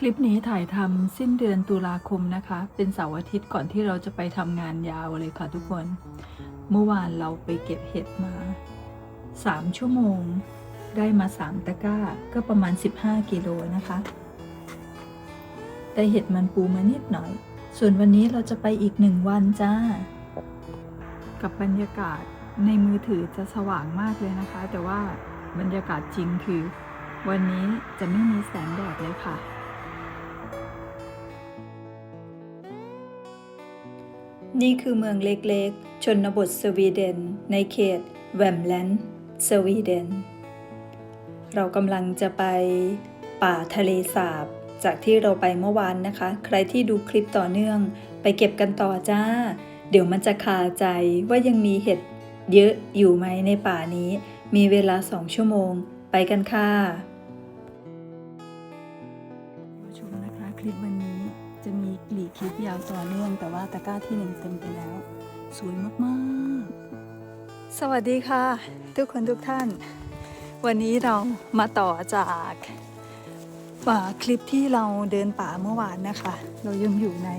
คลิปนี้ถ่ายทำสิ้นเดือนตุลาคมนะคะ เป็นเสาร์อาทิตย์ก่อนที่เราจะไปทำงานยาวเลยค่ะทุกคน เมื่อวานเราไปเก็บเห็ดมา 3 ชั่วโมง ได้มา 3 ตะกร้า ก็ประมาณ 15 กิโลนะคะได้เห็ดมันปูมานิดหน่อย ส่วนวันนี้เราจะไปอีกหนึ่งวันจ้า กับบรรยากาศในมือถือจะสว่างมากเลยนะคะ แต่ว่าบรรยากาศจริงคือ วันนี้จะไม่มีแสงแดดเลยค่ะ นี่คือเมืองเล็กๆ ชนบทสวีเดน ในเขตแวมแลนด์สวีเดน เรากำลังจะไปป่าทะเลสาบ จากที่เราไปเมื่อวานนะคะ ใครที่ดูคลิปต่อเนื่อง ไปเก็บกันต่อจ้า เดี๋ยวมันจะคาใจว่ายังมีเห็ดเยอะอยู่ไหมในป่านี้ มีเวลาสองชั่วโมง ไปกันค่ะชมนะคะคลิปวัน ลิปยาวต่อเนื่องแต่ว่าตะกร้าที่หนึ่งเต็มไปแล้ว สวยมากๆ สวัสดีค่ะ ทุกคนทุกท่าน วันนี้เรามาต่อจากป่าคลิปที่เราเดินป่าเมื่อวานนะคะ เรายังอยู่ใน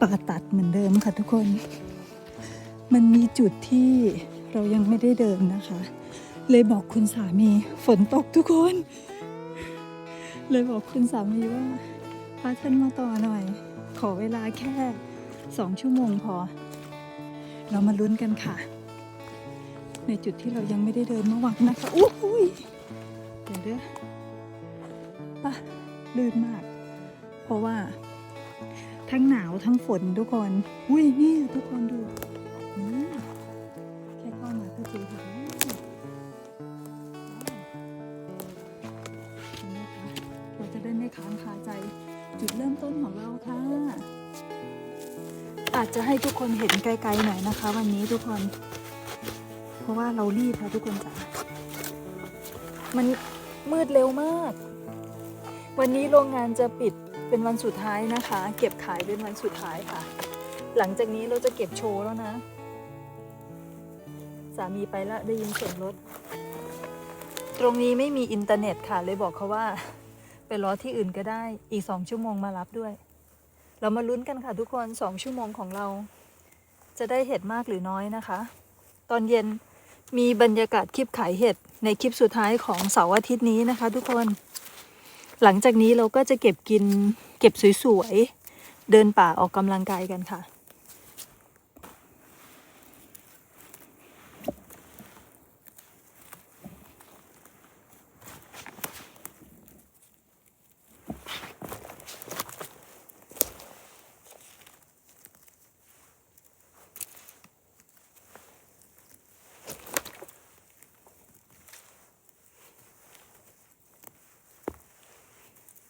ป่าตัดเหมือนเดิมค่ะทุกคน มันมีจุดที่เรายังไม่ได้เดินนะคะ เลยบอกคุณสามีฝนตกทุกคน เลยบอกคุณสามีว่าพาฉันมาต่อหน่อย อเวลาแค่สองชั่วโมงพอ เรามาลุ้นกันค่ะ ในจุดที่เรายังไม่ได้เดินเมื่อวานนะคะอู้หูยเดี๋ยวเด้อปะลื่นมาก เพราะว่า ทั้งหนาวทั้งฝนทุกคน อุ้ยนี่ทุกคนดูแค่เข้ามาก็เจอแบ คนเห็นไกลๆหน่อยนะคะ วันนี้ทุกคน เพราะว่าเรารีบค่ะทุกคนจ๋ามันมืดเร็วมาก วันนี้โรงงานจะปิดเป็นวันสุดท้ายนะคะ เก็บขายเป็นวันสุดท้ายค่ะ หลังจากนี้เราจะเก็บโชว์แล้วนะ สามีไปล้วได้ยินเสียงรถ ตรงนี้ไม่มีอินเทอร์เน็ตค่ะ เลยบอกเขาว่า ไปรอที่อื่นก็ได้อีกสองชั่วโมงมารับด้วย เรามาลุ้นกันค่ะทุกคนสองชั่วโมงของเรา จะได้เห็ดมากหรือน้อยนะคะ ตอนเย็นมีบรรยากาศคลิปขายเห็ดในคลิปสุดท้ายของเสาร์อาทิตย์นี้นะคะ ทุกคน หลังจากนี้เราก็จะเก็บกินเก็บสวยๆ เดินป่าออกกำลังกายกันค่ะ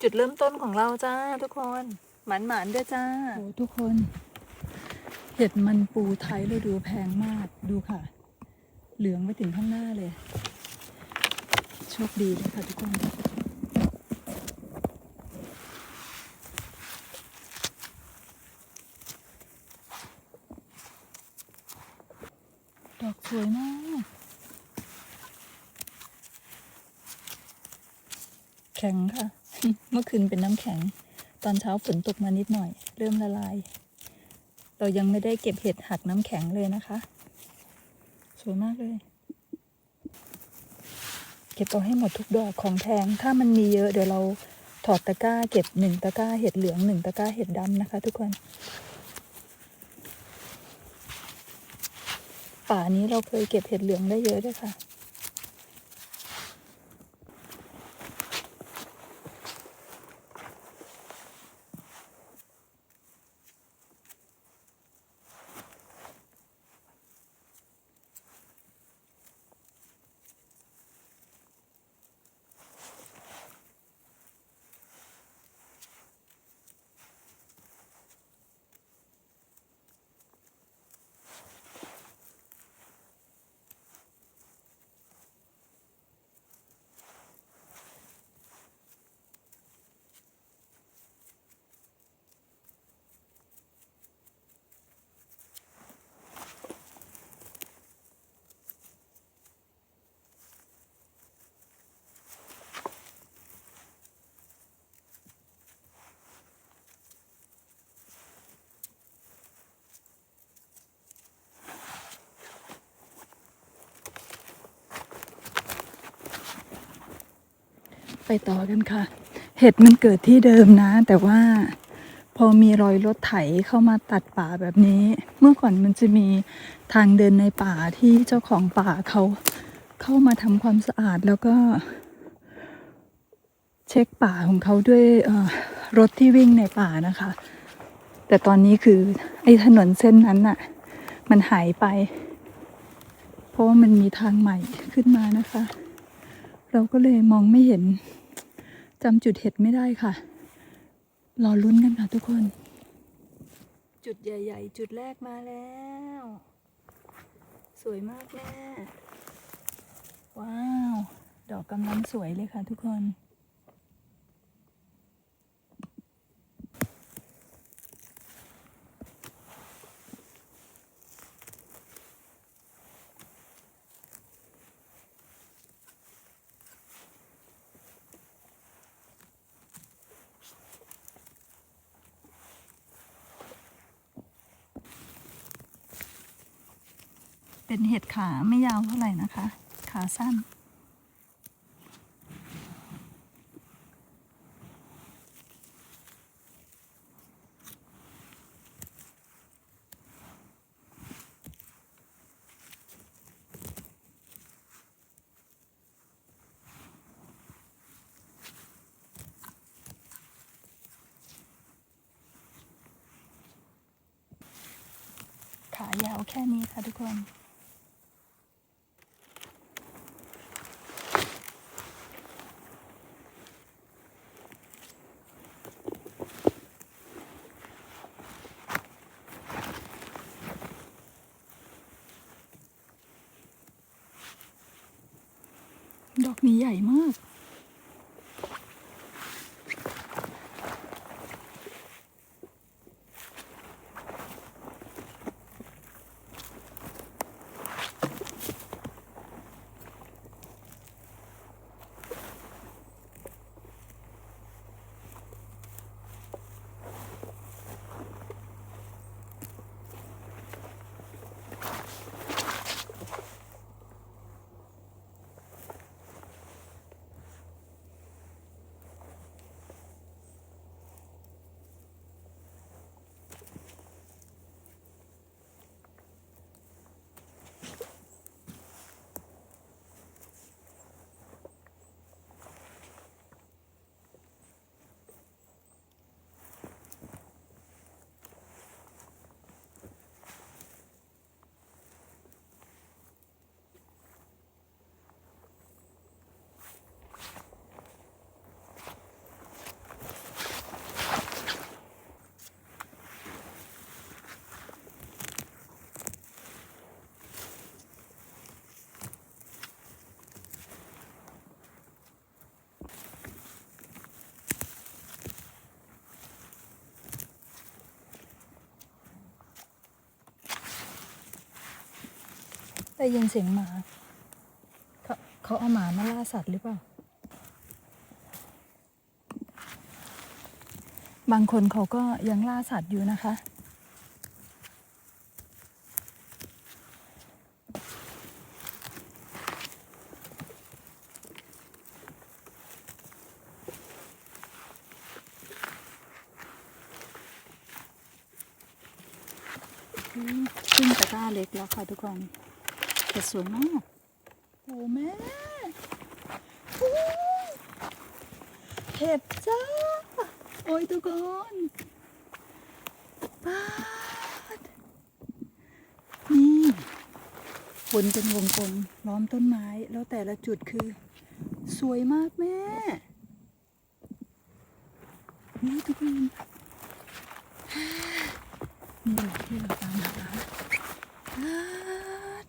จุดเริ่มต้นของเราจ้าทุกคนหมานหมานด้วยจ้าโอ้ทุกคน เห็ดมันปูไทยเราดูแพงมากดูค่ะ เหลืองไปถึงข้างหน้าเลย โชคดีเลยค่ะทุกคนดอกสวยมาก แข็งค่ะ เมื่อคืนเป็นน้ำแข็ง ตอนเช้าฝนตกมานิดหน่อย เริ่มละลาย เรายังไม่ได้เก็บเห็ดหักน้ำแข็งเลยนะคะ สวยมากเลย เก็บเอาให้หมดทุกดอกของแพง ถ้ามันมีเยอะเดี๋ยวเราถอดตะกร้าเก็บหนึ่งตะกร้าเห็ดเหลืองหนึ่งตะกร้าเห็ดดำนะคะ ทุกคน ป่านี้เราเคยเก็บเห็ดเหลืองได้เยอะด้วยค่ะ ต่อกันค่ะ เห็ดมันเกิดที่เดิมนะ แต่ว่าพอมีรอยรถไถเข้ามาตัดป่าแบบนี้ เมื่อก่อนมันจะมีทางเดินในป่าที่เจ้าของป่าเขาเข้ามาทำความสะอาดแล้วก็เช็คป่าของเขาด้วยรถที่วิ่งในป่านะคะ แต่ตอนนี้คือไอ้ถนนเส้นนั้นน่ะ มันหายไป เพราะว่ามันมีทางใหม่ขึ้นมานะคะ เราก็เลยมองไม่เห็น จำจุดเห็ดไม่ได้ค่ะ รอลุ้นกันค่ะทุกคน จุดใหญ่ ๆ จุดแรกมาแล้ว สวยมากแม่ว้าว ดอกกำลังสวยเลยค่ะทุกคน เป็นเห็ดขาไม่ยาวเท่าไหร่นะคะ ขาสั้น ขายาวแค่นี้ค่ะทุกคน นี้ใหญ่มาก ได้ยินเสียงหมา เขาเขาเอาหมามาล่าสัตว์หรือเปล่า บางคนเขาก็ยังล่าสัตว์อยู่นะคะขึ้นตะกร้าเล็กแล้วค่ะทุกคน แต่สวยมากโอ้แม่โอ้เห็ดจ้า โอ้ยทุกคนป้าดนี่วนเป็นวงกลมล้อมต้นไม้ แล้วแต่ละจุดคือ สวยมากแม่ นี่ทุกคนนี่แหละที่เรอาด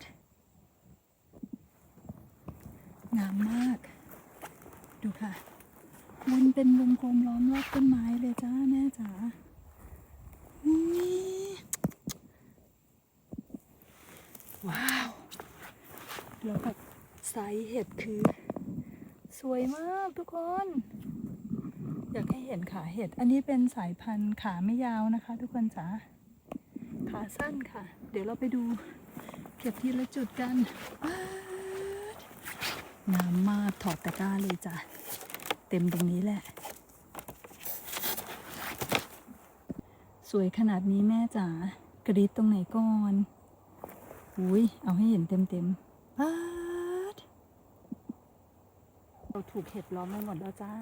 งามมาก ดูค่ะ วนเป็นวงกลมล้อมรอบต้นไม้เลยจ้าแม่จ๋าว้าว แล้วแบบไซส์เห็ดคือ สวยมากทุกคน อยากให้เห็นขาเห็ด อันนี้เป็นสายพันธุ์ขาไม่ยาวนะคะ ทุกคนจ๋าขาสั้นค่ะ เดี๋ยวเราไปดูเก็บทีละจุดกันป๊าดงามมากถอดตะกร้าเลยจ้ะ ต็มๆตรงนี้แหละ สวยขนาดนี้แม่จ๋ากรีดตรงไหนก่อนอุ้ยเอาให้เห็นเต็มๆป๊าดเราถูกเห็ดล้อมไปหมดแล้วจ้า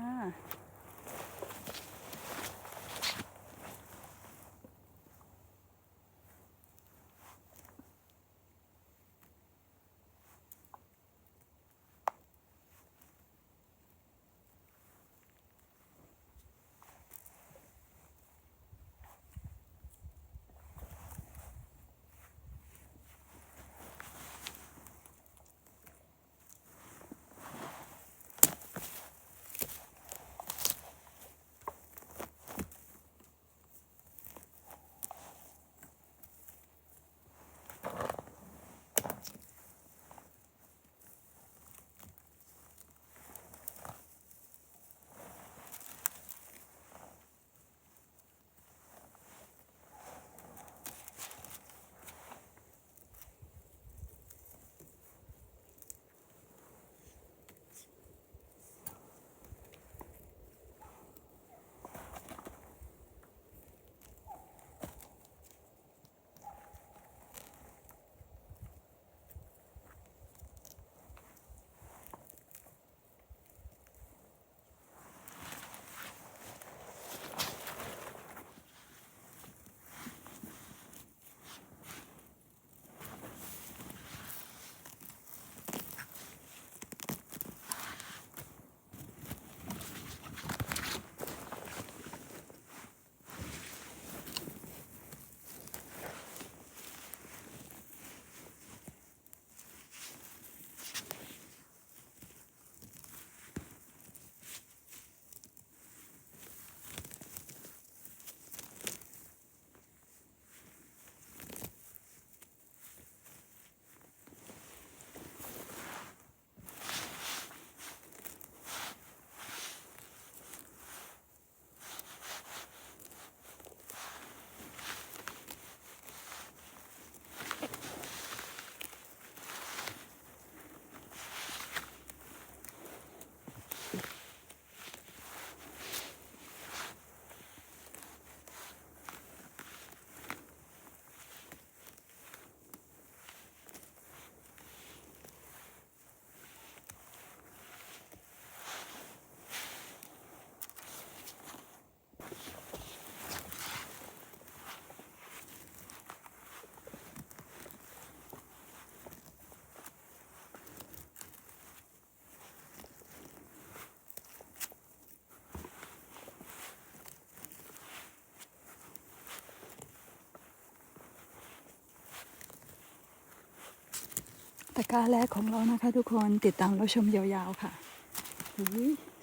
ะกร้าแรกของเรานะคะทุกคนติดตามเราชมยาวๆค่ะ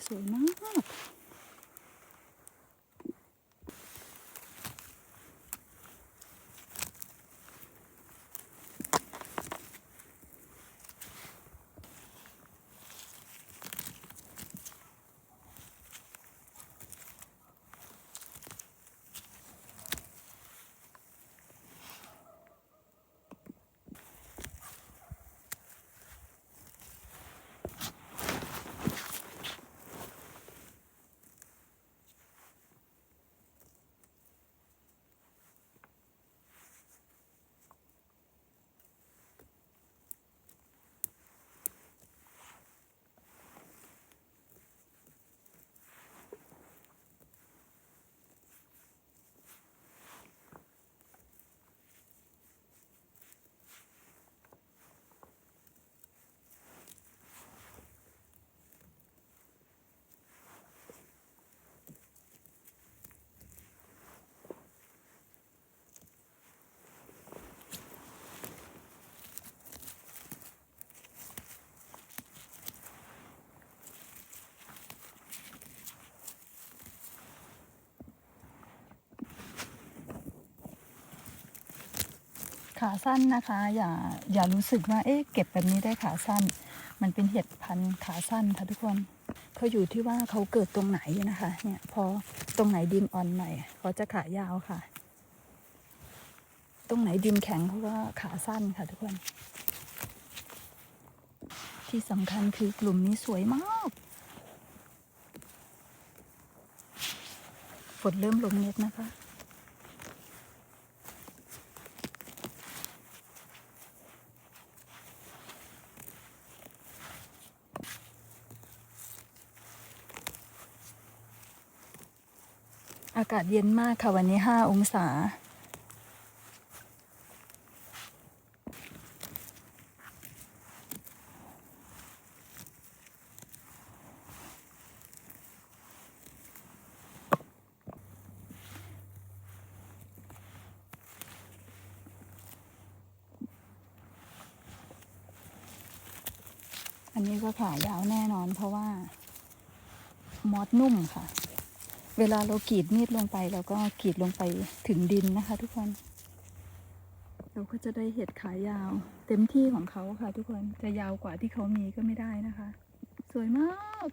สวยมาก ขาสั้นนะคะ อย่าอย่ารู้สึกว่าเอ๊ะเก็บแบบนี้ได้ขาสั้น มันเป็นเห็ดพันธุ์ขาสั้นค่ะทุกคนเขาอยู่ที่ว่าเขาเกิดตรงไหนนะคะเนี่ยพอตรงไหนดินอ่อนหน่อยเขาจะขายาวค่ะ ตรงไหนดินแข็งเขาก็ขาสั้นค่ะทุกคน ที่สำคัญคือกลุ่มนี้สวยมากฝนเริ่มลงเม็ดนะคะ อากาศเย็นมากค่ะวันนี้5องศา อันนี้ก็ขายาวแน่นอนเพราะว่ามอสนุ่มค่ะ เวลาเรากรีดมีดลงไปเราก็กรีดลงไปถึงดินนะคะ ทุกคน เราก็จะได้เห็ดขายาว เต็มที่ของเขาค่ะ ทุกคนจะยาวกว่าที่เขามีก็ไม่ได้นะคะ สวยมาก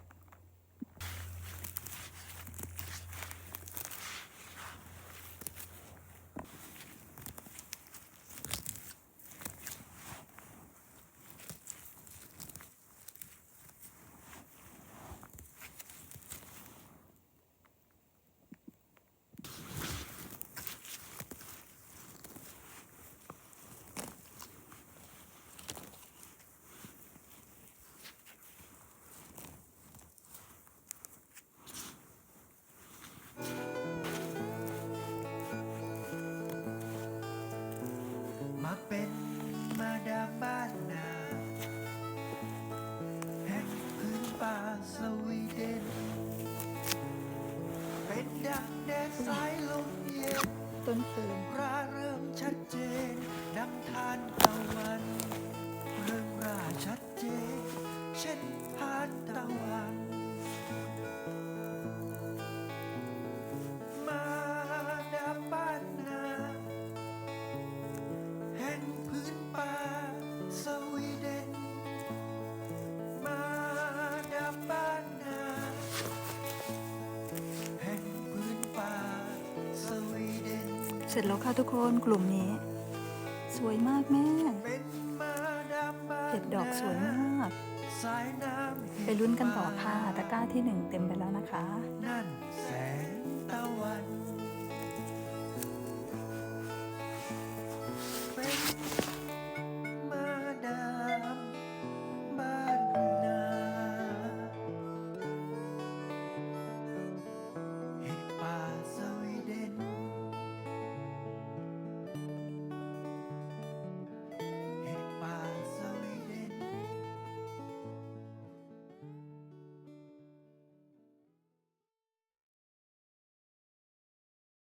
ต้นเฟิมราเริ่มชัดเจน ดังทานตะวัน เรื่องราชัดเจน เช่น ร็จแล้วค่ะทุกคนกลุ่มนี้ สวยมากแม่เห็ดดอกสวยมาก ไปลุ้นกันต่อค่ะตะกร้าที่หนึ่งเต็มไปแล้วนะคะนั่นแสงตะวัน